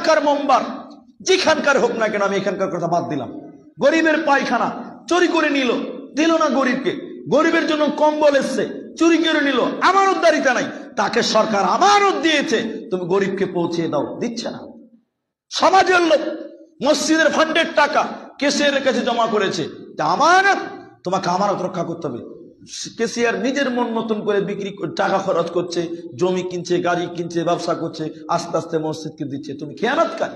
এলাকার মেম্বার, যেখানকার হোক না কেন আমি এখানকার কথা বাদ দিলাম। গরিবের পায়খানা, চুরি করে নিল। দিল না গরিবকে। গরিবের জন্য কম্বল এসছে, চুরি করে নিল। আমানতদারিতা নাই। তাকে সরকার আমানত দিয়েছে। তুমি গরিবকে পৌঁছে দাও। দিচ্ছে না। সমাজের লোক, মসজিদের ফান্ডের টাকা কেসিয়ার কাছে জমা করেছে। আমানত তোমাকে আমানত রক্ষা করতে হবে। কেসিয়ার নিজের মন মতন করে বিক্রি করে টাকা খরচ করছে, জমি কিনছে, গাড়ি কিনছে, ব্যবসা করছে, আস্তে আস্তে মসজিদকে দিচ্ছে। তুমি খেয়ানত কাজ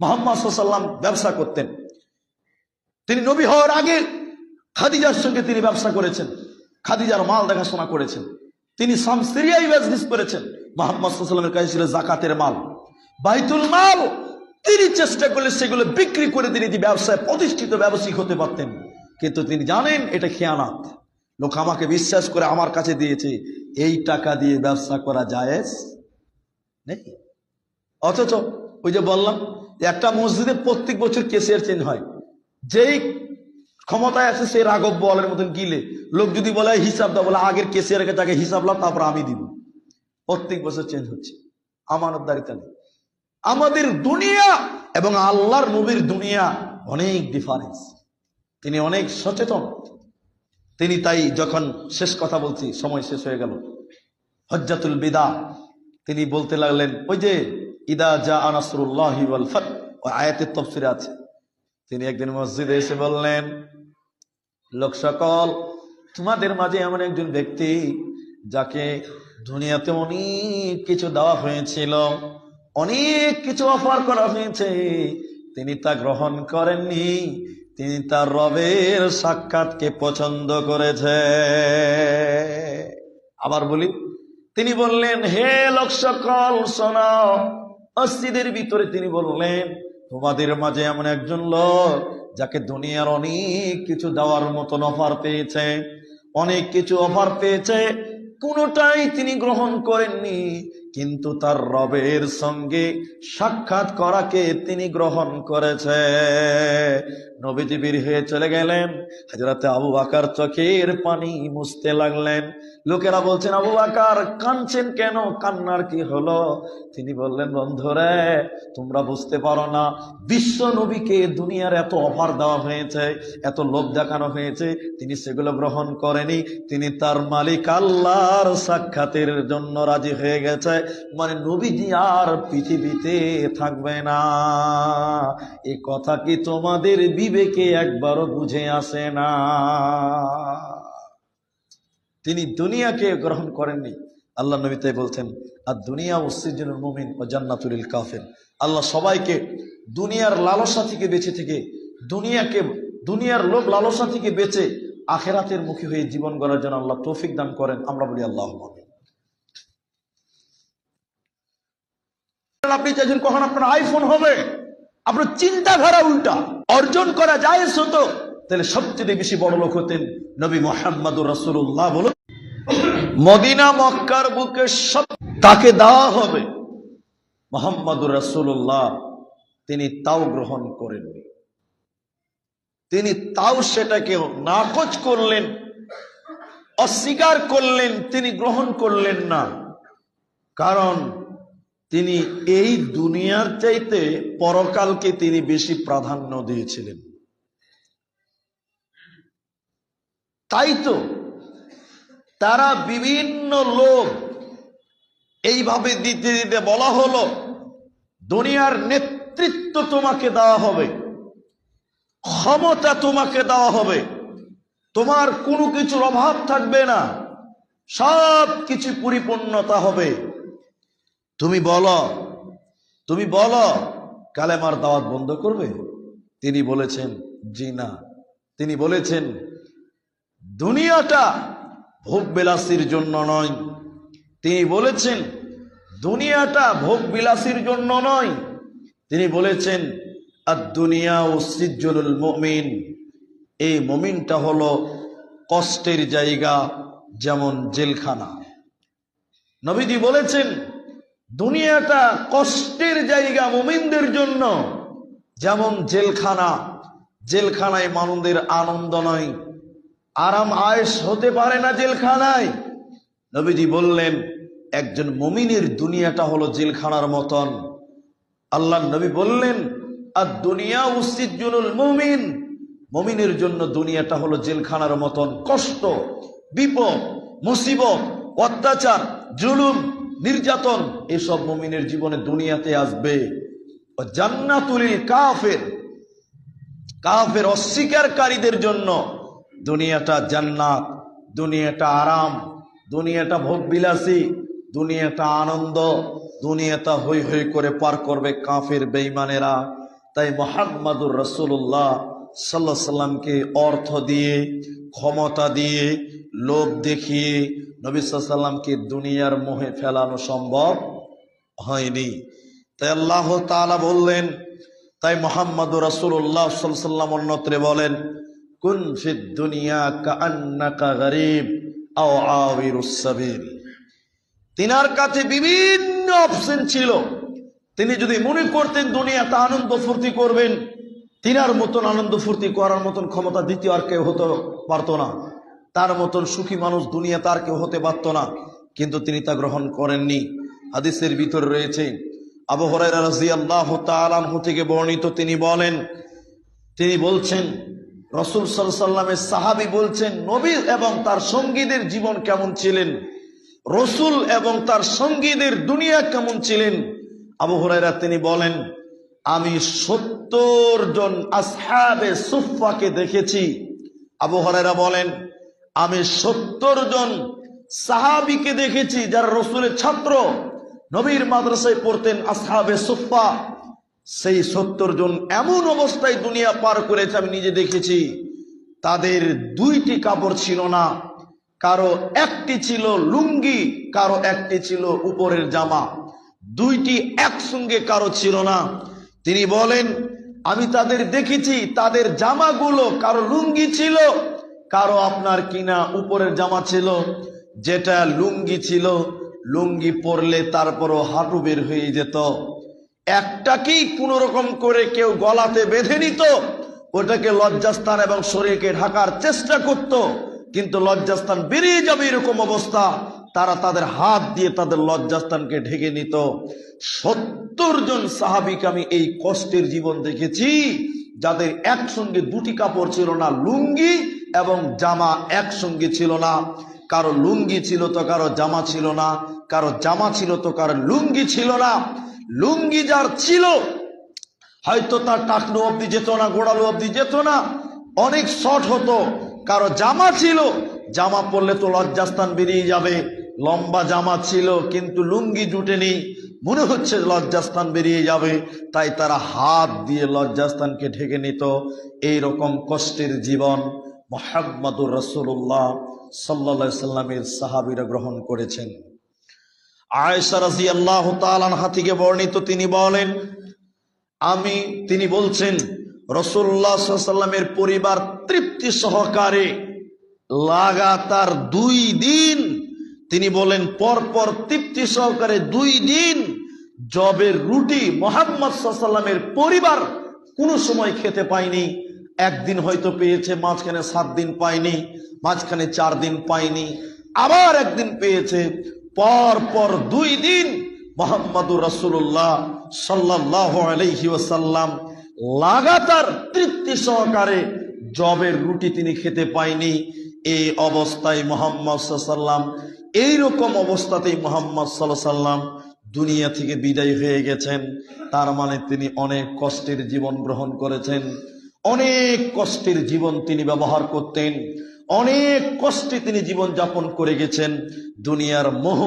মোহাম্মদ সাল্লাম ব্যবসা করতেন। তিনি নবী হওয়ার আগে খাদিজার সঙ্গে তিনি ব্যবসা করেছেন। খাদিজার মাল দেখাশোনা করেছেন। তিনি সামসিরিয়াই বিজনেস করেছেন। মোহাম্মদ সাল্লামের কাছে ছিল জাকাতের মাল। বাইতুল মাল, তিনি চেষ্টা করলে সেগুলো বিক্রি করে তিনি ব্যবসায় প্রতিষ্ঠিত ব্যবসায়িক হতে পারতেন। কিন্তু তিনি জানেন এটা খেয়ানাত। লোক আমাকে বিশ্বাস করে আমার কাছে দিয়েছে, এই টাকা দিয়ে ব্যবসা করা জায়েজ নেই। অথচ ওই যে বললাম, একটা মসজিদে প্রত্যেক বছর কেসিয়ার চেঞ্জ হয়। যেই ক্ষমতায় আছে সেই রাঘব বলের মতন গিলে। লোক যদি বলে হিসাব দাও, বলে, আগের কেসিয়ার কাছে আগে হিসাব লাভ তারপর আমি দিব। প্রত্যেক বছর চেঞ্জ হচ্ছে। আমানতদারিতা নেই। আমাদের দুনিয়া এবং আল্লাহর নবীর দুনিয়া অনেক ডিফারেন্স তিনি অনেক সচেতন। তিনি তাই যখন শেষ কথা বলছি, সময় শেষ হয়ে গেল। হজ্জাতুল বিদা, তিনি বলতে লাগলেন, ওই যে ইদা জা আনাসরুল্লাহ ও আয়াতের তফসিরে আছে। তিনি একদিন মসজিদে এসে বললেন, লোক সকল, তোমাদের মাঝে এমন একজন ব্যক্তি যাকে দুনিয়াতে অনেক কিছু দেওয়া হয়েছিল, অনেক কিছু অফার করা হয়েছে। তিনি তা গ্রহণ করেননি। তিনি তার রবের সাক্ষাৎকে পছন্দ করেছে। আবার বলি, তিনি বললেন, হে লোক সকল শোনাও ভিতরে তিনি বললেন, তোমাদের মাঝে এমন একজন লোক, যাকে দুনিয়ার অনেক কিছু দেওয়ার মতন অফার পেয়েছে, অনেক কিছু অফার পেয়েছে, কোনোটাই তিনি গ্রহণ করেননি। কিন্তু তার রবের সঙ্গে সাক্ষাৎ করাকে তিনি গ্রহণ করেছে। নবীজি বীর হয়ে চলে গেলেন। হাজরাতে আবু আকার চোখের পানি মুছতে লাগলেন। লোকেরা বলছেন, আবু আকার কানছেন কেন? কান্নার কি হলো? তিনি বললেন, বন্ধুরে, তোমরা বুঝতে পারো না, বিশ্ব নবীকে দুনিয়ার এত অফার দেওয়া হয়েছে, এত লোভ দেখানো হয়েছে, তিনি সেগুলো গ্রহণ করেনি, তিনি তার মালিক আল্লাহর সাক্ষাতের জন্য রাজি হয়ে গেছে। মানে নবীজি আর পৃথিবীতে থাকবে না। এ কথা কি তোমাদের বিবেকে একবারও বুঝে আসে না। তিনি দুনিয়াকে গ্রহণ করেননি। আল্লাহ নবী তাই বলছেন, আর দুনিয়া উসিজুল মুমিন ও জান্নাতুল কাফের। আল্লাহ সবাইকে দুনিয়ার লালসা থেকে বেঁচে থেকে, দুনিয়াকে, দুনিয়ার লোভ লালসা থেকে বেঁচে আখেরাতের মুখী হয়ে জীবন গড়ার জন্য আল্লাহ তৌফিক দান করেন। আমরা বলি আল্লাহ আপনি চাইছেন কখন আপনার আইফোন হবে? আপনার চিন্তাধারা উল্টা। অর্জন করা যায় হতো। তাহলে সবচেয়ে বেশি বড় লোক হতেন নবী মোহাম্মদুর রসুল্লাহ বলুন। মদিনা, মক্কার বুকে সব তাকে দেওয়া হবে। মোহাম্মদুর রসুল্লাহ তিনি তাও গ্রহণ করেননি। তিনি তাও সেটাকে নাকচ করলেন, অস্বীকার করলেন, তিনি গ্রহণ করলেন না। কারণ তিনি এই দুনিয়ার চাইতে পরকালকে তিনি বেশি প্রাধান্য দিয়েছিলেন। তাই তো তারা বিভিন্ন লোক এইভাবে দিতে দিতে বলা হলো, দুনিয়ার নেতৃত্ব তোমাকে দেওয়া হবে, ক্ষমতা তোমাকে দেওয়া হবে, তোমার কোনো কিছুর অভাব থাকবে না সব কিছু পরিপূর্ণতা হবে। তুমি বলো তুমি বলো, কালেমার দাওয়াত বন্ধ করবে? তিনি বলেছেন, জি না। তিনি বলেছেন, দুনিয়াটা ভোগ বিলাসীর জন্য নয়। তিনি বলেছেন, দুনিয়াটা ভোগ বিলাসীর জন্য নয়। তিনি বলেছেন আর দুনিয়া ও সিজ্জুল মমিন। এই মমিনটা হলো কষ্টের জায়গা, যেমন জেলখানা। নবীজি বলেছেন দুনিয়াটা কষ্টের জায়গা মমিনদের জন্য। যেমন জেলখানা। জেলখানায় মানুষদের আনন্দ নয়। আরাম আয়েস হতে পারে না জেলখানায়। নবীজি বললেন, একজন মমিনের দুনিয়াটা হলো জেলখানার মতন। আল্লাহ নবী বললেন আর দুনিয়া উসিজুল মমিন। মমিনের জন্য দুনিয়াটা হলো জেলখানার মতন। কষ্ট, বিপদ, মুসিবত, অত্যাচার, জুলুম নির্যাতন এসব মমিনের জীবনে দুনিয়াতে আসবে। জান্নাতুলিল কাফের কাফের অস্বীকারীদের জন্য দুনিয়াটা জান্নাত, দুনিয়াটা আরাম, দুনিয়াটা ভোগবিলাসী, দুনিয়াটা আনন্দ, দুনিয়াটা হৈ হৈ করে পার করবে কাফের বেঈমানেরা। তাই মোহাম্মদুর রসুল্লাহ সাল্লাহ সাল্লামকে অর্থ দিয়ে, ক্ষমতা দিয়ে, লোভ দেখিয়ে নবী সাল্লামকে দুনিয়ার মোহে ফেলানো সম্ভব হয়নি। তাই আল্লাহ তালা বললেন, তাই মোহাম্মদ রসুল্লাহ সাল্লাম অন্যত্রে বলেন, কুন ফিদ দুনিয়া কান্নাকা গরিব সাবিল। তিনার কাছে বিভিন্ন অপশন ছিল। তিনি যদি মনে করতেন দুনিয়াতে আনন্দ ফুর্তি করবেন তিনার মতন আনন্দ ফুর্তি করার মতন ক্ষমতা দ্বিতীয় আর কেউ হতে পারতো না। তার মতন সুখী মানুষ দুনিয়া তার কেউ হতে পারতো না। কিন্তু তিনি তা গ্রহণ করেননি। হাদিসের ভিতরে রয়েছে, আবু হরাইরা রাদিয়াল্লাহু তাআলা আনহু থেকে বর্ণিত তিনি বলেন, তিনি বলছেন, রসুল সাল্লামের সাহাবি বলছেন, নবী এবং তার সঙ্গীদের জীবন কেমন ছিলেন? রসুল এবং তার সঙ্গীদের দুনিয়া কেমন ছিলেন? আবু হুরাইরা তিনি বলেন আমি সত্তর জন আসহাবে সুফাকে দেখেছি। আবু হরাইরা বলেন, আমি সত্তর জন সাহাবিকে দেখেছি যারা রসুলের ছাত্র। নবীর মাদ্রাসায় পড়তেন আসহাবে সুফা সেই সত্তর জন এমন অবস্থায় দুনিয়া পার করেছে আমি নিজে দেখেছি। তাদের দুইটি কাপড় ছিল না, কারও একটি ছিল লুঙ্গি, কারও একটি ছিল উপরের জামা। দুইটি একসঙ্গে কারও ছিল না। তিনি বলেন, আমি তাদের দেখেছি, তাদের জামাগুলো কারও লুঙ্গি ছিল, কারও আপনার কিনা উপরের জামা ছিল, যেটা লুঙ্গি ছিল, লুঙ্গি পরলে তারপরও হাঁটু বের হয়ে যেত। একটাকেই কোনো রকম করে কেউ গলাতে বেঁধে নিত, ওটাকে লজ্জাস্থান এবং শরীরকে ঢাকার চেষ্টা করত, কিন্তু লজ্জাস্থান বেরিয়ে যাবে এরকম অবস্থা। তারা তাদের হাত দিয়ে তাদের লজ্জাস্থানকে ঢেকে নিত। সত্তর জন সাহাবিকে আমি এই কষ্টের জীবন দেখেছি, যাদের একসঙ্গে দুটি কাপড় ছিল না, লুঙ্গি এবং জামা একসঙ্গে ছিল না। কারও লুঙ্গি ছিল তো কারও জামা ছিল না, কারও জামা ছিল তো কারও লুঙ্গি ছিল না। লুঙ্গি যার ছিল, হয়তো তার টাকনো অব্দি যেত না, গোড়ালো অব্দি যেত না, অনেক শর্ট হতো। কারও জামা ছিল, জামা পরলে তো লজ্জাস্থান বেরিয়ে যাবে। লম্বা জামা ছিল, কিন্তু লুঙ্গি জুটেনি। মনে হচ্ছে লজ্জাস্থান বেরিয়ে যাবে, তাই তারা হাত দিয়ে লজ্জাস্থানকে ঢেকে নিত। এই রকম কষ্টের জীবন মোহাম্মদুর রসুল্লাহ সাল্লা সাল্লামের সাহাবিরা গ্রহণ করেছেন। আয়েশা রাজি আল্লাহ তালানহা থেকে বর্ণিত তিনি বলেন, আমি, তিনি বলছেন রসুল্লাহ সাল্লামের পরিবার তৃপ্তি সহকারে লাগাতার দুই দিন তিনি বলেন, পরপর তৃপ্তি সহকারে দুই দিন জবের রুটি মোহাম্মদ সাল্লামের পরিবার কোনো সময় খেতে পায়নি। একদিন হয়তো পেয়েছে, মাঝখানে সাত দিন পায়নি, মাঝখানে চার দিন পায়নি। আবার একদিন পেয়েছে পর পর দুই দিন মোহাম্মদুর রসুল্লাহ সাল্লাহ আলহি ওসাল্লাম লাগাতার তৃপ্তি সহকারে জবের রুটি তিনি খেতে পায়নি। এই অবস্থায় মোহাম্মদ সাল্লাম এইরকম অবস্থাতেই মোহাম্মদ সাল্লাহ সাল্লাম দুনিয়া থেকে বিদায় হয়ে গেছেন। তার মানে তিনি অনেক কষ্টের জীবন গ্রহণ করেছেন। অনেক কষ্টের জীবন তিনি ব্যবহার করতেন। অনেক কষ্টে তিনি জীবন যাপন করে গেছেন। দুনিয়ার মোহ,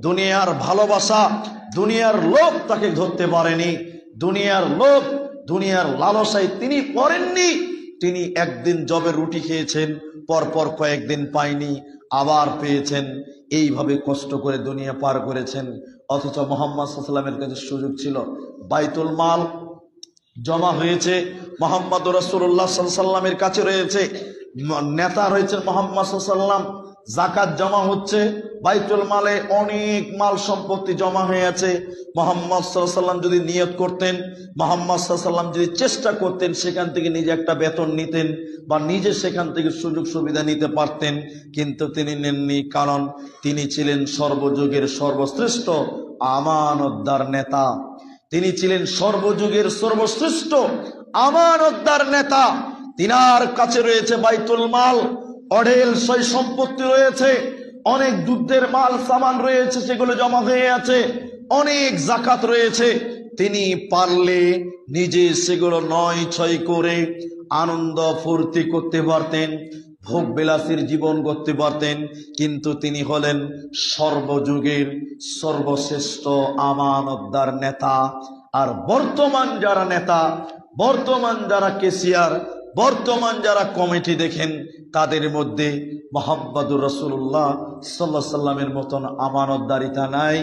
দুনিয়ার ভালোবাসা, দুনিয়ার লোক তাকে ধরতে পারেনি। দুনিয়ার লোক দুনিয়ার লালসায় তিনি পড়েননি। তিনি একদিন জবের রুটি খেয়েছেন, পরপর কয়েকদিন পায়নি, আবার পেয়েছেন। এইভাবে কষ্ট করে দুনিয়া পার করেছেন। অথচ মোহাম্মদ সাল্লামের কাছে সুযোগ ছিল। বাইতুল মাল জমা হয়েছে মোহাম্মদ রসুল্লাহ সাল্লামের কাছে রয়েছে। নেতা রয়েছেন মোহাম্মদ সাল্লাম জাকাত জমা হচ্ছে, বাইতুল মালে অনেক মাল সম্পত্তি জমা হয়ে আছে। মোহাম্মদ সাল্লাম যদি নিয়ত করতেন, মোহাম্মদ সাল্লাম যদি চেষ্টা করতেন, সেখান থেকে নিজে একটা বেতন নিতেন বা নিজে সেখান থেকে সুযোগ সুবিধা নিতে পারতেন, কিন্তু তিনি নেননি কারণ তিনি ছিলেন সর্বযুগের সর্বশ্রেষ্ঠ আমানতদার নেতা। তিনি ছিলেন সর্বযুগের সর্বশ্রেষ্ঠ আমানতদার নেতা। তিনার কাছে রয়েছে বাইতুল মাল। অঢেল সই সম্পত্তি রয়েছে, অনেক দুধের মাল সামান রয়েছে সেগুলো জমা হয়ে আছে, অনেক জাকাত রয়েছে। তিনি পারলে নিজে সেগুলো নয় ছয় করে আনন্দ ফুর্তি করতে পারতেন, ভোগ বিলাসীর জীবন করতে পারতেন, কিন্তু তিনি হলেন সর্বযুগের সর্বশ্রেষ্ঠ আমানতদার নেতা। আর বর্তমান যারা নেতা, বর্তমান যারা কেসিয়ার, বর্তমান যারা কমিটি দেখেন তাদের মধ্যে মোহাম্মদুর রসুল্লাহ সাল্লাহ সাল্লামের মতন আমানতদারিতা নাই।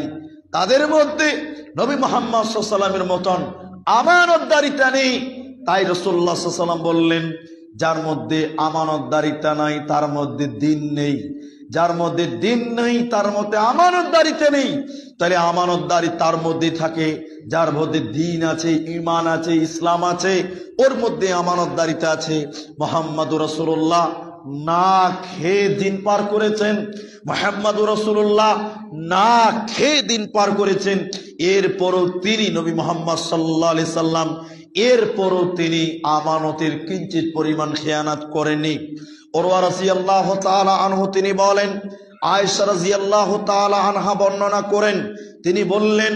তাদের মধ্যে নবী মোহাম্মদ সাল্লামের মতন আমানতদারিতা নেই। তাই রসুল্লাহ সাল্লাম বললেন, যার মধ্যে আমানতদারিতা নাই, তার মধ্যে দিন নেই। যার মধ্যে দিন নেই, তার মধ্যে আমানতদারিতে নেই। তাহলে আমানতদারি তার মধ্যে থাকে, যার মধ্যে দিন আছে ইমান আছে, ইসলাম আছে, ওর মধ্যে আমানতদারিতা আছে। মোহাম্মদ রসুল্লাহ না খেয়ে দিন পার করেছেন মোহাম্মদ রসুল্লাহ না খেয়ে দিন পার করেছেন। এরপরও তিনি নবী মোহাম্মদ সাল্লাহ আলি সাল্লাম, এরপরও তিনি আমানতের কিঞ্চিত পরিমাণ খেয়ানাত করেননি। ওরওয়া আল্লাহ আনহু তিনি বলেন, আয়েশা রাজি আনহা বর্ণনা করেন, তিনি বললেন,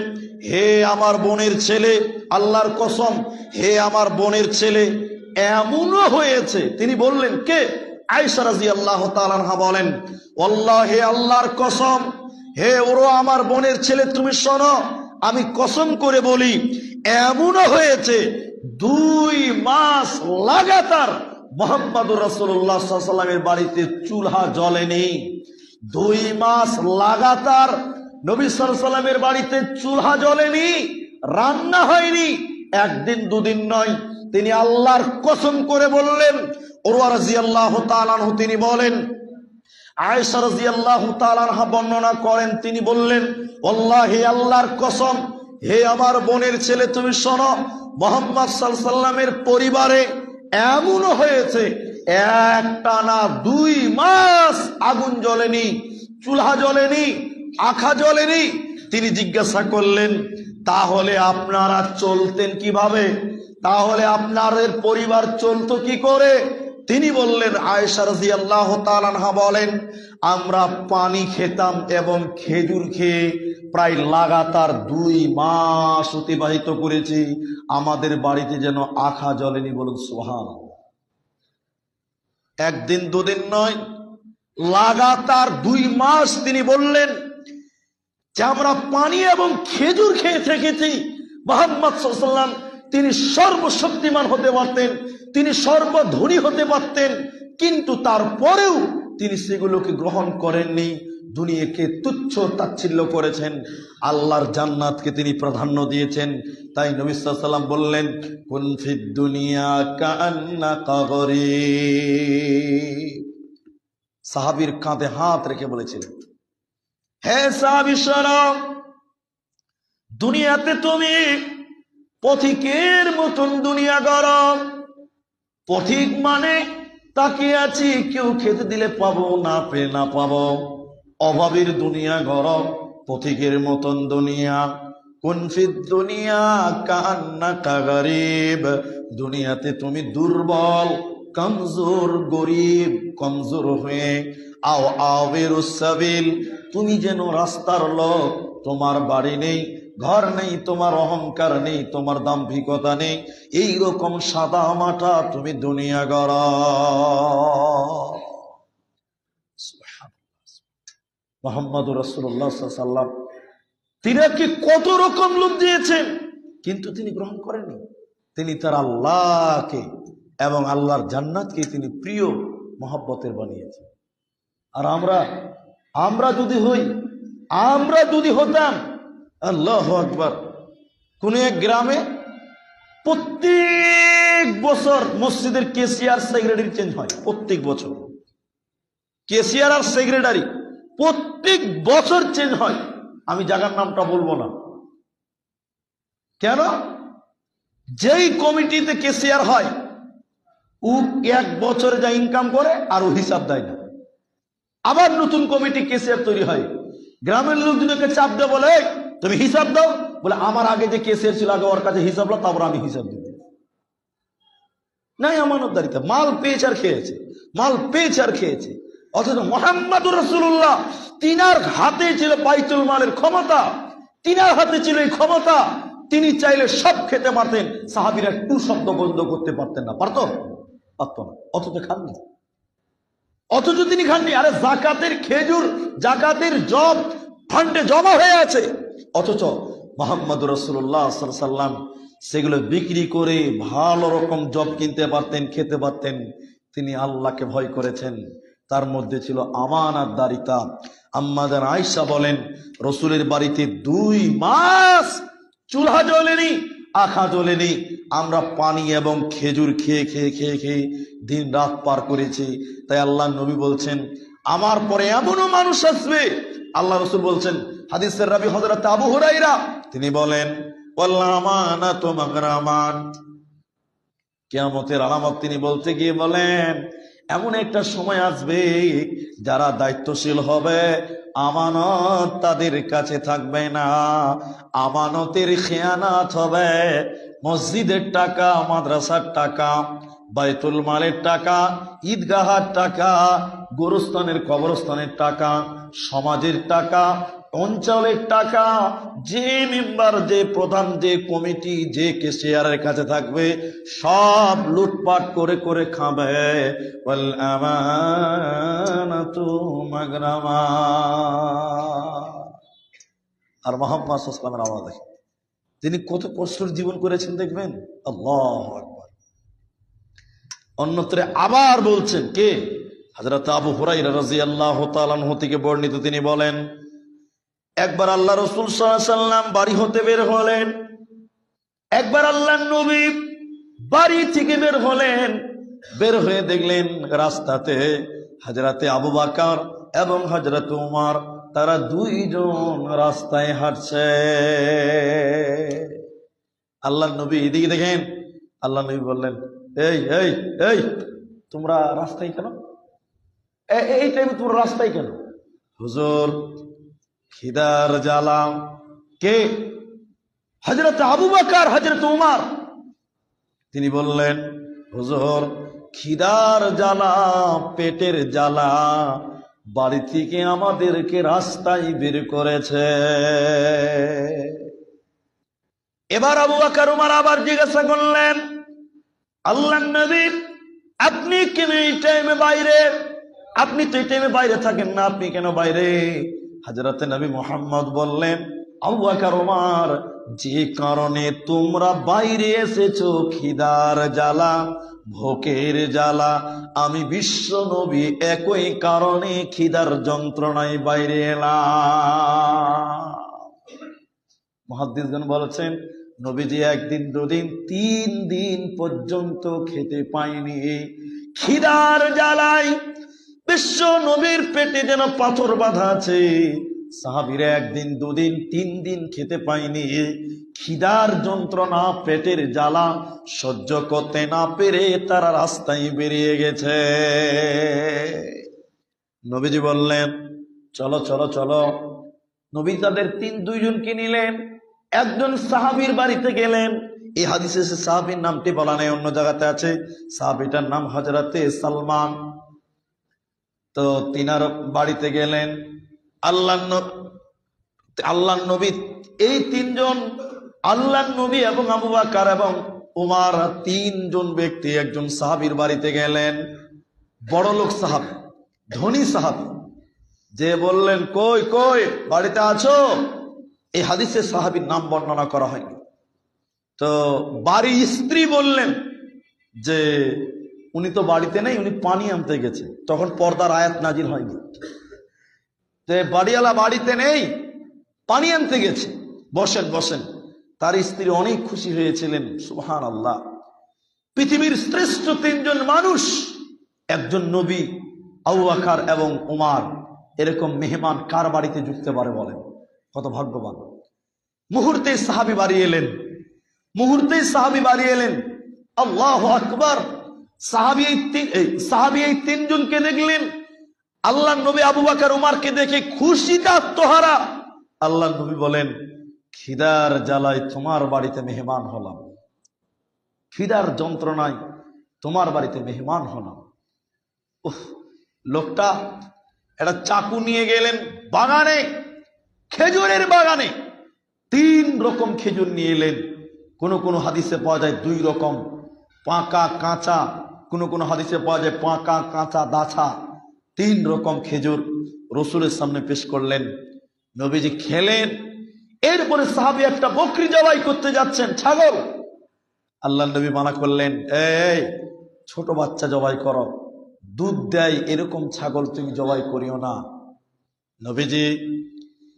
হে আমার বোনের ছেলে, আল্লাহর কসম, হে আমার বোনের ছেলে, এমনও হয়েছে। তিনি বললেন, কে? আয়েশা রাজি আল্লাহ আনহা বলেন আল্লাহ হে আল্লাহর কসম, হে ওরো আমার বোনের ছেলে, তুমি শোনো, আমি কসম করে বলি, এমনও হয়েছে দুই মাস লাগাতার মোহাম্মদুর রাসুল্লাহ সাল্লামের বাড়িতে চুলহা জ্বলেনি। দুই মাস লাগাতার নবী সাল্লামের বাড়িতে চুলহা জ্বলেনি, রান্না হয়নি, একদিন দুদিন নয়। তিনি আল্লাহর কসম করে বললেন ওরওয়া রাজি আল্লাহ তালানহু তিনি বলেন, আয়েশা রাজি আল্লাহ তালানহা বর্ণনা করেন, তিনি বললেন আল্লাহ হে আল্লাহর কসম, হে আমার বোনের ছেলে, তুমি শোনো, মোহাম্মদ সাল্লামের পরিবারে এমনও হয়েছে এক টানা দুই মাস আগুন জ্বলেনি, চুলহা জ্বলেনি, আখা জ্বলেনি। তিনি জিজ্ঞাসা করলেন, তাহলে আপনারা চলতেন কীভাবে? তাহলে আপনাদের পরিবার চলতো কি করে? তিনি বললেন, আয়েশা রাজি আল্লাহ বলেন, আমরা পানি খেতাম এবং খেজুর খেয়ে প্রায় লাগাতার দুই মাস অতিবাহিত করেছি। আমাদের বাড়িতে যেন আখা জলেনি বলুন সোহান একদিন দুদিন নয়, লাগাতার দুই মাস তিনি বললেন যে, আমরা পানি এবং খেজুর খেয়ে থেকেছি। মোহাম্মদ সাল্লাম তিনি সর্বশক্তিমান হতে পারতেন তিনি সর্বধনী হতে পারতেন কিন্তু তারপরেও তিনি সেগুলোকে গ্রহণ করেননি। দুনিয়াকে তুচ্ছ তাচ্ছিল্য করেছেন আল্লাহর জান্নাতকে তিনি প্রাধান্য দিয়েছেন। তাই নবী সাল্লাম বললেন কুনফিদ দুনিয়া কান্না কাগরে। সাহাবির কাঁধে হাত রেখে বলেছিলেন হে সাহাবি শোনো, দুনিয়াতে তুমি পথিকের মতন দুনিয়া গরম। পথিক মানে তাকিয়ে আছি, কেউ খেতে দিলে পাবো, না পেয়ে না পাবো। অভাবের দুনিয়া গরম, পথিকের মতন দুনিয়া। কুনফিদ দুনিয়া কান্না কাগারিব দুনিয়াতে তুমি দুর্বল, কমজোর, গরিব, কমজোর হয়ে। আও সাবিল, তুমি যেন রাস্তার লোক, তোমার বাড়ি নেই ঘর নেই, তোমার অহংকার নেই, তোমার দাম্ভিকতা নেই। এই রকম সাদা মাটা তুমি দুনিয়া গড়। মোহাম্মদ রসুল্লাহ সাল্লাম তিনাকে কত রকম লোক দিয়েছেন? কিন্তু তিনি গ্রহণ করেননি। তিনি তার আল্লাহকে এবং আল্লাহর জান্নাতকে তিনি প্রিয় মহব্বতের বানিয়েছেন। আর আমরা আমরা যদি হই, আমরা যদি হতাম আল্লাহ আকবার। কোন এক গ্রামে প্রত্যেক বছর মসজিদের কেসিয়ার সেক্রেটারি চেঞ্জ হয় প্রত্যেক বছর। কেসিয়ার আর সেক্রেটারি প্রত্যেক বছর চেঞ্জ হয়। আমি জায়গার নামটা বলব না। কেন? যেই কমিটিতে কেসিয়ার হয় ও এক বছরে যা ইনকাম করে আর ও হিসাব দেয় না। আবার নতুন কমিটি কেসিয়ার তৈরি হয়। গ্রামের লোকজনকে চাপ দেয় বলে "এই, তুমি হিসাব দাও। বলে, আমার আগে যে কেসের ছিল, আগে ওর কাছে হিসাব লো তারপর আমি হিসাব দিব। নাই আমানতদারিতা। মাল পেয়েছে আর খেয়েছে। মাল পেয়েছে আর খেয়েছে। অথচ মোহাম্মদুর রসুল্লাহ তিনার হাতে ছিল বাইতুল মালের ক্ষমতা। তিনার হাতে ছিল এই ক্ষমতা। তিনি চাইলে সব খেতে পারতেন। সাহাবিরা একটু শব্দ বন্ধ করতে পারতেন না। পারতো? পারতো না। অথচ খাননি। অথচ তিনি খাননি। আরে, জাকাতের খেজুর, জাকাতের জব ফান্ডে জমা হয়ে আছে। অথচ মোহাম্মদ রসুল্লাহ সাল্লাম সেগুলো বিক্রি করে ভালো রকম জব কিনতে পারতেন, খেতে পারতেন। তিনি আল্লাহকে ভয় করেছেন। তার মধ্যে ছিল আমানার দারিতা আম্মাদের আয়সা বলেন, রসুলের বাড়িতে দুই মাস চুলহা জ্বলেনি, আখা জ্বলেনি। আমরা পানি এবং খেজুর খেয়ে খেয়ে খেয়ে খেয়ে দিন রাত পার করেছি। তাই আল্লাহ নবী বলছেন, আমার পরে এমনও মানুষ আসবে। আল্লাহ রসুল বলছেন হাদিসের রাবি হজরত আবু হুরাইরা তিনি বলেন কেয়ামতের আলামত তিনি বলতে গিয়ে বলেন, এমন একটা সময় আসবে যারা দায়িত্বশীল হবে, আমানত তাদের কাছে থাকবে না। আমানতের খেয়ানাত হবে মসজিদের টাকা, মাদ্রাসার টাকা, বাইতুল মালের টাকা, ঈদগাহার টাকা, গোরস্থানের কবরস্থানের টাকা, সমাজের টাকা অঞ্চলের টাকা, যে মেম্বার, যে প্রধান, যে কমিটি, যে কেশিয়ারের কাছে থাকবে, সব লুটপাট করে করে খাবে। আর মোহাম্মদ আওয়াজ দেখে তিনি কত কষ্টের জীবন করেছেন দেখবেন? আল্লাহ অন্যত্রে আবার বলছেন কে? হযরত আবু রাদিয়াল্লাহু তাআলা আনহু থেকে বর্ণিত তিনি বলেন একবার আল্লাহ রসুল সাল্লাম বাড়ি হতে বের হলেন। একবার আল্লাহ নবী বাড়ি থেকে বের হলেন। বের হয়ে দেখলেন রাস্তাতে হাজরাতে আবু বাকার এবং হাজরাতে উমার, তারা দুইজন রাস্তায় হাঁটছে। আল্লাহ নবী এদিকে দেখেন আল্লাহ নবী বললেন, এই এই এই, তোমরা রাস্তায় কেন? এই টাইমে তোমরা রাস্তায় কেন? হুজুর খিদার জ্বালাম কে? হজরত আবু বাকার হজরত উমার। তিনি বললেন, হুজুর, খিদার জ্বালা, পেটের জ্বালা বাড়ি থেকে আমাদেরকে রাস্তায় বের করেছে। এবার আবু বাকার, উমার আবার জিজ্ঞাসা করলেন আল্লাহ নবী, আপনি কেন এই টাইমে বাইরে? আপনি তো এই টাইমে বাইরে থাকেন না, আপনি কেন বাইরে? হাজরতে নবী মোহাম্মদ বললেন আবু বকর যে কারণে তোমরা বাইরে এসেছ, খিদার জ্বালা, ভোকের জ্বালা, আমি বিশ্ব নবী একই কারণে খিদার যন্ত্রণায় বাইরে এলাম। মহাদ্দিসগণ বলেছেন, নবীজি একদিন, দুদিন, তিন দিন পর্যন্ত খেতে পায়নি। খিদার জ্বালাই বিশ্ব নবীর পেটে যেন পাথর বাঁধা আছে। সাহাবিরা একদিন, দুদিন তিন দিন খেতে পায়নি। খিদার যন্ত্রণা পেটের জ্বালা সহ্য করতে না পেরে তারা রাস্তায় বেরিয়ে গেছে। নবীজি বললেন, চলো চলো চলো। নবী তাদের তিন, দুইজনকে নিলেন। একজন সাহাবীর বাড়িতে গেলেন। এই হাদিসে সাহাবীর নামটি বলা নেই, অন্য জায়গাতে আছে। সাহাবিটার নাম হজরতে সালমান। তো তিনার বাড়িতে গেলেন। আল্লাহ আল্লাহ নবী, এই তিনজন আল্লাহ নবী এবং আবু বাকার এবং উমার তিনজন ব্যক্তি একজন সাহাবীর বাড়িতে গেলেন। বড় লোক সাহাব, ধনী সাহাবী। যে বললেন, কই কই, বাড়িতে আছো? এই হাদিসে সাহাবীর নাম বর্ণনা করা হয়নি। তো বাড়ি স্ত্রী বললেন যে উনি তো বাড়িতে নেই, উনি পানি আনতে গেছে। তখন পর্দার আয়াত নাজির হয়নি। যে বাড়িওয়ালা বাড়িতে নেই, পানি আনতে গেছে। বসেন বসেন। তার স্ত্রী অনেক খুশি হয়েছিলেন সুহান আল্লাহ পৃথিবীর শ্রেষ্ঠ তিনজন মানুষ, একজন নবী, আবু আখার এবং উমার, এরকম মেহমান কার বাড়িতে জুটতে পারে বলেন? কত ভাগ্যবান। মুহূর্তে সাহাবি বাড়ি এলেন। মুহূর্তে সাহাবি বাড়ি এলেন। আল্লাহ আকবার। সাহাবি সাহাবি এই তিনজনকে দেখলেন। আল্লাহ নবী আবু বাকার উমারকে দেখে খুশিতে আত্মহারা। আল্লাহ নবী বলেন, খিদার জ্বালায় তোমার বাড়িতে মেহমান হলাম। খিদার যন্ত্রণায় তোমার বাড়িতে মেহমান হলাম। উফ, লোকটা একটা চাকু নিয়ে গেলেন বাগানে, খেজুরের বাগানে। তিন রকম খেজুর নিয়ে এলেন। কোন কোন হাদিসে পাওয়া যায় দুই রকম। পাকা কাঁচা, কোন কোন হাদিসে পাওয়া যায় পাকা, কাঁচা, দাছা। তিন রকম খেজুর রসুলের সামনে পেশ করলেন। নবীজি খেলেন। এরপরে সাহাবি একটা বকরি জবাই করতে যাচ্ছেন, ছাগল। আল্লাহ নবী মানা করলেন, এই, ছোট বাচ্চা জবাই করো। দুধ দেয় এরকম ছাগল তুমি জবাই করিও না। নবীজি,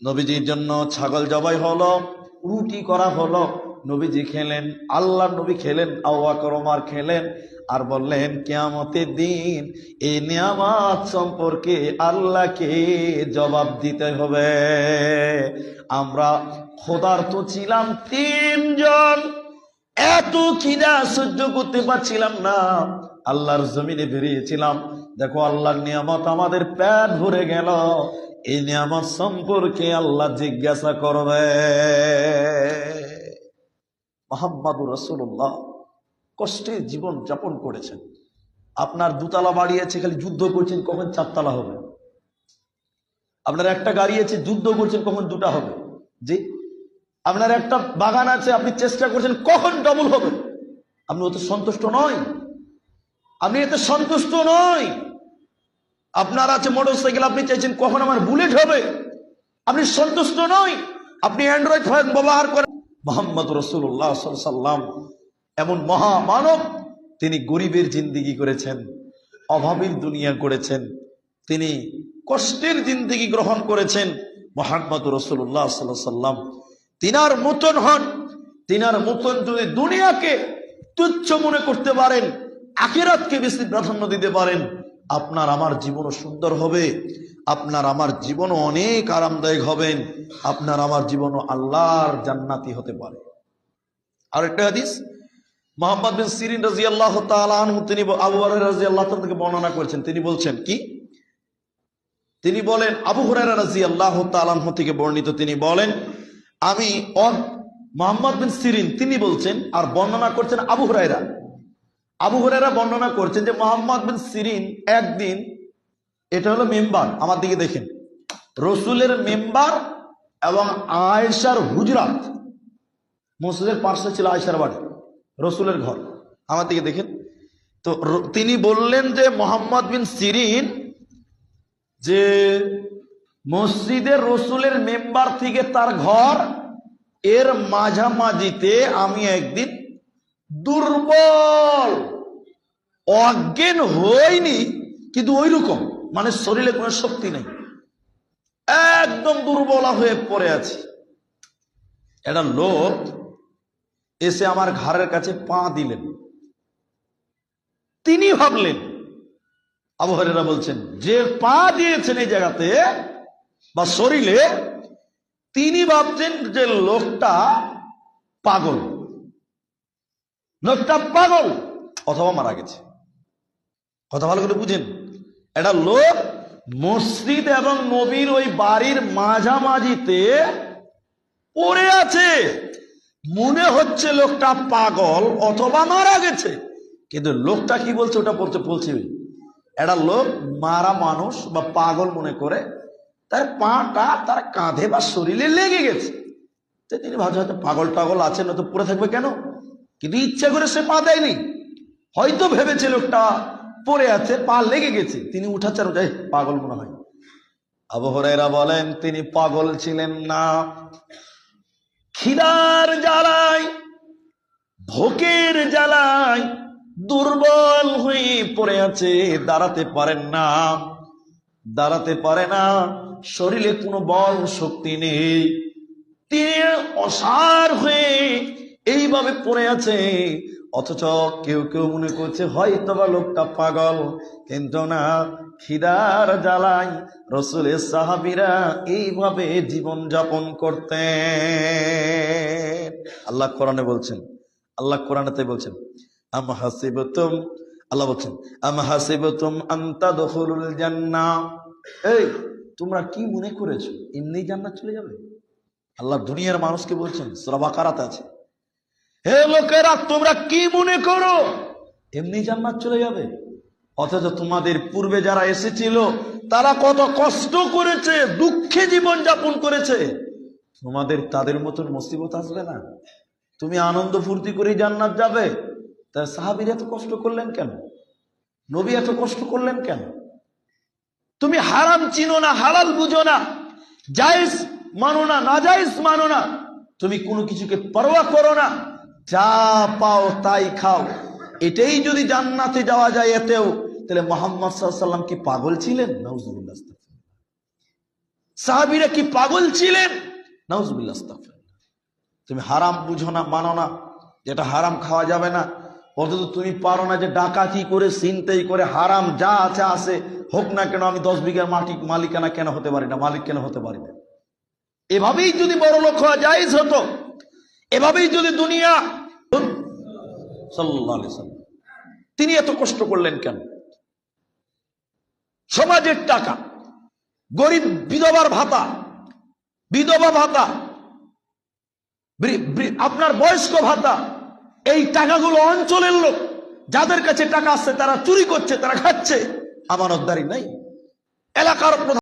নবীজির জন্য ছাগল জবাই হলো, রুটি করা হলো। নবীজি খেলেন আল্লাহ নবী খেলেন আওয়া করমার খেলেন আর বললেন, কেয়ামতের দিন এই নিয়ামত সম্পর্কে আল্লাহকে জবাব দিতে হবে। আমরা খোদার তো ছিলাম তিনজন, এত কিনা সহ্য করতে পারছিলাম না। আল্লাহর জমিনে বেরিয়েছিলাম। দেখো, আল্লাহর নিয়ামত আমাদের পেট ভরে গেল। এই নিয়ামত সম্পর্কে আল্লাহ জিজ্ঞাসা করবে। মোহাম্মদুর রসুল্লাহ কষ্টে জীবন যাপন করেছেন। আপনার দুতলা বাড়ি আছে, খালি যুদ্ধ করছেন, কখন চারতলা হবে? আপনার একটা গাড়ি আছে, যুদ্ধ করছেন, কখন দুটা হবে? জি? আপনার একটা বাগান আছে, আপনি চেষ্টা করছেন, কখন ডবল হবে? আপনি ওতে সন্তুষ্ট নয়। আপনি এতে সন্তুষ্ট নয়। আপনার আছে মোটর সাইকেল আপনি চাইছেন কখন আমার বুলেট হবে? আপনি সন্তুষ্ট নয়। আপনি অ্যান্ড্রয়েড ফোন ব্যবহার করেন। মোহাম্মদ রসুল্লাহ সাল্লাম এমন মহামানব তিনি গরিবের জিন্দিগি করেছেন, অভাবীর দুনিয়া করেছেন, তিনি কষ্টের জিন্দিগি গ্রহণ করেছেন মোহাম্মদ রসুল্লাহ সাল্লাহ সাল্লাম তিনার মতন হন, তিনার মতন যদি দুনিয়াকে তুচ্ছ মনে করতে পারেন, আখেরাতকে বেশি প্রাধান্য দিতে পারেন আপনার আমার জীবনও সুন্দর হবে, আপনার আমার জীবনও অনেক আরামদায়ক হবেন, আপনার আমার জীবনও আল্লাহর জান্নাতি হতে পারে। আর একটা হাদিস, মোহাম্মদ বিন সিরিন রাজি আল্লাহ তিনি আবু রাজি আল্লাহ থেকে বর্ণনা করেছেন। তিনি বলছেন কি? তিনি বলেন, আবু হুরারা রাজি আল্লাহ তালাহ থেকে বর্ণিত, তিনি বলেন, আমি মোহাম্মদ বিন সিরিন, তিনি বলছেন আর বর্ণনা করছেন আবু হুরাইরা আবু হুরাইরা বর্ণনা করছেন যে মোহাম্মদ বিন সিরিন একদিন, এটা হলো মেম্বার, আমার দিকে দেখেন, রসুলের মেম্বার এবং আয়েশার হুজরাত মসজিদের পার্শ্বে ছিল আয়েশার বাড়ি, রসুলের ঘর, আমার দিকে দেখেন। তো তিনি বললেন যে মোহাম্মদ বিন সিরিন যে মসজিদের রসুলের মেম্বার থেকে তার ঘর, এর মাঝামাঝিতে আমি একদিন দুর্বল। অজ্ঞান হয়নি, কিন্তু ওই রকম মানে শরীরে কোনো শক্তি নেই। একদম দুর্বলা হয়ে পড়ে আছি। একটা লোক এসে আমার ঘরের কাছে পা দিলেন। তিনি ভাবলেন আবহাওয়ারা বলছেন, যে পা দিয়েছেন এই জায়গাতে বা শরীরে, তিনি ভাবছেন যে লোকটা পাগল। লোকটা পাগল! অথবা মারা গেছে। কথা ভালো করে বুঝেন। একটা লোক মসজিদ এবং নবীর ওই বাড়ির মাঝামাঝিতে পড়ে আছে। মনে হচ্ছে লোকটা পাগল অথবা মারা গেছে। কিন্তু লোকটা কি বলছে ওটা বলছে বলছে। একটা লোক মারা মানুষ বা পাগল মনে করে, তার পাটা তার কাঁধে বা শরীরে লেগে গেছে। তিনি ভাবছেন হয়তো পাগল টাগল আছে না তো পড়ে থাকবে কেন? কিন্তু ইচ্ছা করে সে পা দেয়নি। হয়তো ভেবেছে লোকটা পড়ে আছে, পা লেগে গেছে। তিনি উঠাচ্ছেন যাই পাগল মনে হয়। আবহরেরা বলেন, তিনি পাগল ছিলেন না। খিদার জ্বালায়, ভোকের জ্বালায় দুর্বল হয়ে পড়ে আছে, দাঁড়াতে পারেন না। দাঁড়াতে পারে না, শরীরে কোনো বল শক্তি নেই। তিনি অসার হয়ে এইভাবে পড়ে আছে। অথচ কেউ কেউ মনে করছে হয়তো বা লোকটা পাগল। কিন্তু না, খিদার জ্বালাই রসুলের সাহাবিরা এইভাবে জীবন যাপন করতেন। আল্লাহ কোরআনে বলছেন, আল্লাহ কোরআনেতে বলছেন, আম হাসিবতুম, আল্লাহ বলছেন, আম হাসিবতুম আন্তা দখলুল জান্না। এই, তোমরা কি মনে করেছ, এমনি জান্নাত চলে যাবে? আল্লাহ দুনিয়ার মানুষকে বলছেন সরাবাকারাত আছে। হে লোকেরা, তোমরা কি মনে করো? এমনি জান্নাত চলে যাবে। অথচ তোমাদের পূর্বে যারা এসেছিল, তারা কত কষ্ট করেছে, দুঃখে জীবন যাপন করেছে। তোমাদের তাদের মতন মুসিবত আসবে না। তুমি আনন্দ ফুর্তি করে জান্নাত যাবে। তা সাহাবির এত কষ্ট করলেন কেন? নবী এত কষ্ট করলেন কেন? তুমি হারাম চিনো না, হালাল বুঝো না। জায়েজ মানো না না জায়েজ মানো না। তুমি কোনো কিছুকে পরোয়া করো না। যা পাও তাই খাও। এটাই যদি জান্নাতে যাওয়া যায় এতেও, তাহলে মোহাম্মদ সাল্লাম কি পাগল ছিলেন? আস্তাগফিরুল্লাহ। সাহাবীরা কি পাগল ছিলেন? আস্তাগফিরুল্লাহ। তুমি হারাম বুঝো না, মানো না। যেটা হারাম খাওয়া যাবে না। অন্তত তুমি পারো না যে ডাকাতি করে চিন্তাই করে, হারাম যা আছে আছে। হোক না কেন, আমি দশ বিঘার মাটি মালিকানা কেন হতে পারি না? মালিক কেন হতে পারি না? এভাবেই যদি বড় লোক হওয়া যায় হতো, এভাবেই যদি দুনিয়া সাল্লাম, তিনি এত কষ্ট করলেন কেন? সমাজের টাকা গরিব বিধবার ভাতা বিধবা ভাতা আপনার বয়স্ক ভাতা এই টাকাগুলো অঞ্চলের লোক যাদের কাছে টাকা আসছে তারা চুরি করছে তারা খাচ্ছে। আমানতদারি নাই। এলাকার